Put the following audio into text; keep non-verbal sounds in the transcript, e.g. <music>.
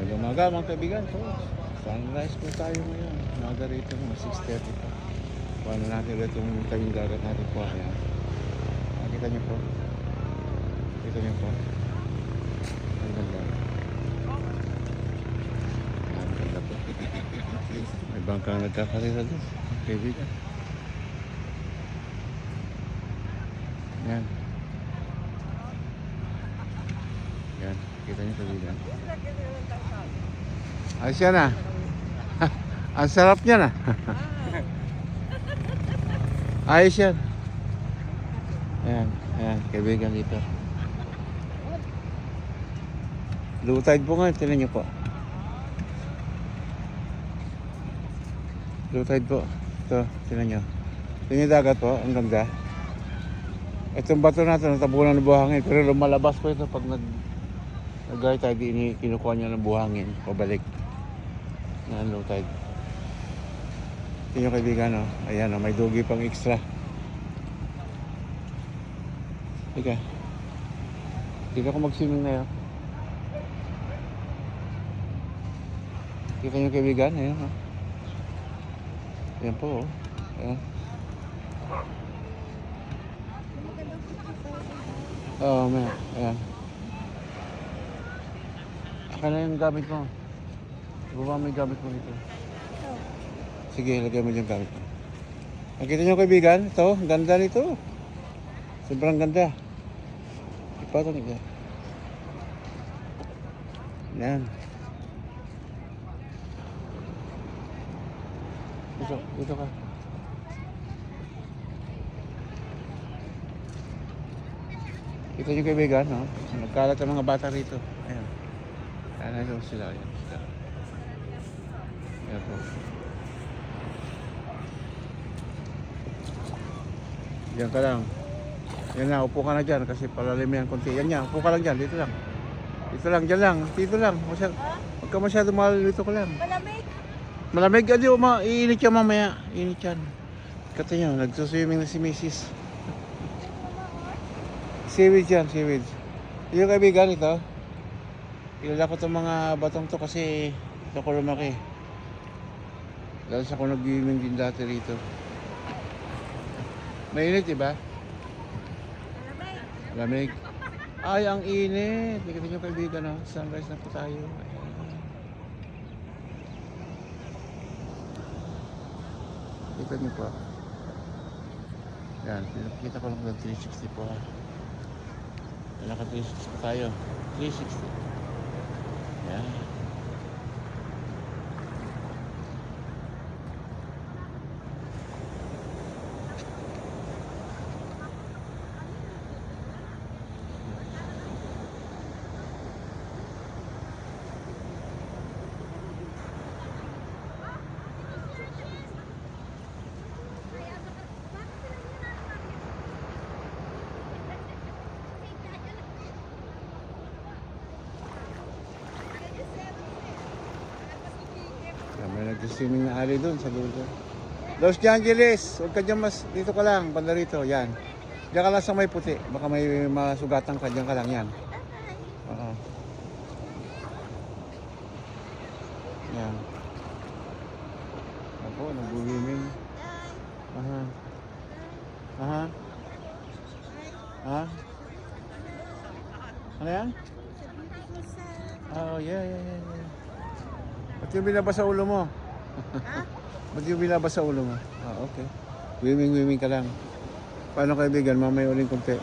Magandang umaga mga kaibigan. So, sunrise po tayo ngayon. Umaga rito mga 6.30 pa. Paano natin ulit yung tayong dagat natin po. Ayan. Nakita niyo po. Kita niyo po. Ang ganda. Ang ganda po. <laughs> May bangka nagkakarira doon. Kaibigan. Yan. Yan. Kita niyo kaibigan. Ayos yan ah. <laughs> Ang sarap niyan ah. <laughs> Ayos yan. Ayan, ayan, kaibigan dito. Low tide po nga, tinan niyo po. Low tide po. Ito, tinan niyo. Tingnan yung dagat po, ang ganda. Itong bato natin, natabunan ng buhangin. Pero lumalabas po ito pag nag nag-high tide, ini, kinukuha niya ng buhangin. Pabalik. Na low tide. Tingnan kaibigan, oh. Ayan, oh, may dugi pang extra. Teka. Dito ko mag-swimming na yun. Kita niyo kaibigan, ayan, oh. Ayan po, oh. Ayan. Oh, may. Ayan. Na yung gamit mo. Baba mo yung gamit mo dito. Sige, lagyan mo yung gamit mo. Nakita niyo kaibigan, ito, ganda nito. Sobrang ganda. Ipatong ito. Yan. Dito, dito ka. Kita niyo kaibigan, no? Nagkalat ang mga bata rito. Ayan. Ayan na sila. Ayan sila. Ayan po. Diyan ka lang. Yan na, upo ka na dyan kasi palalim yan konti. Yan yan, upo ka lang dyan, dito lang. Dito lang, dyan lang, dito lang. Masyad, huwag ka masyado mahal, dito ka lang. Malamig. Malamig, adi, uma, iinit yan mamaya. Iinit yan. Kata nyo, nagsuswimming na si Mrs. Seaweed yan, seaweed. Yung kaibigan ito, kilala ko itong mga batong to kasi ko lumaki. Dahil sa ako nag-swimming din dati rito. Mainit, diba? Lamig. Ay, ang init. Hindi nyo kaibigan, no? Sunrise na po tayo. Ayan. Kita nyo po. Yan, pinakita ko lang ng 360 po ha. Naka 360 po tayo. 360. Yan. Nag-swimming na ali doon sa dulo. Los Angeles, huwag ka dyan mas, dito ka lang, banda rito, yan. Diyan ka lang sa may puti, baka may masugatan ka, dyan ka lang, yan. Oo. Yan. Ako, nag-swimming. Aha. Aha. Ha? Ano yan? Oh, yeah, yeah, yeah, yeah. Ba't yung binaba sa ulo mo? Ba't yung binaba sa ulo mo? Ah, okay. Swimming ka lang. Paano kaibigan? Mamaya uling konti.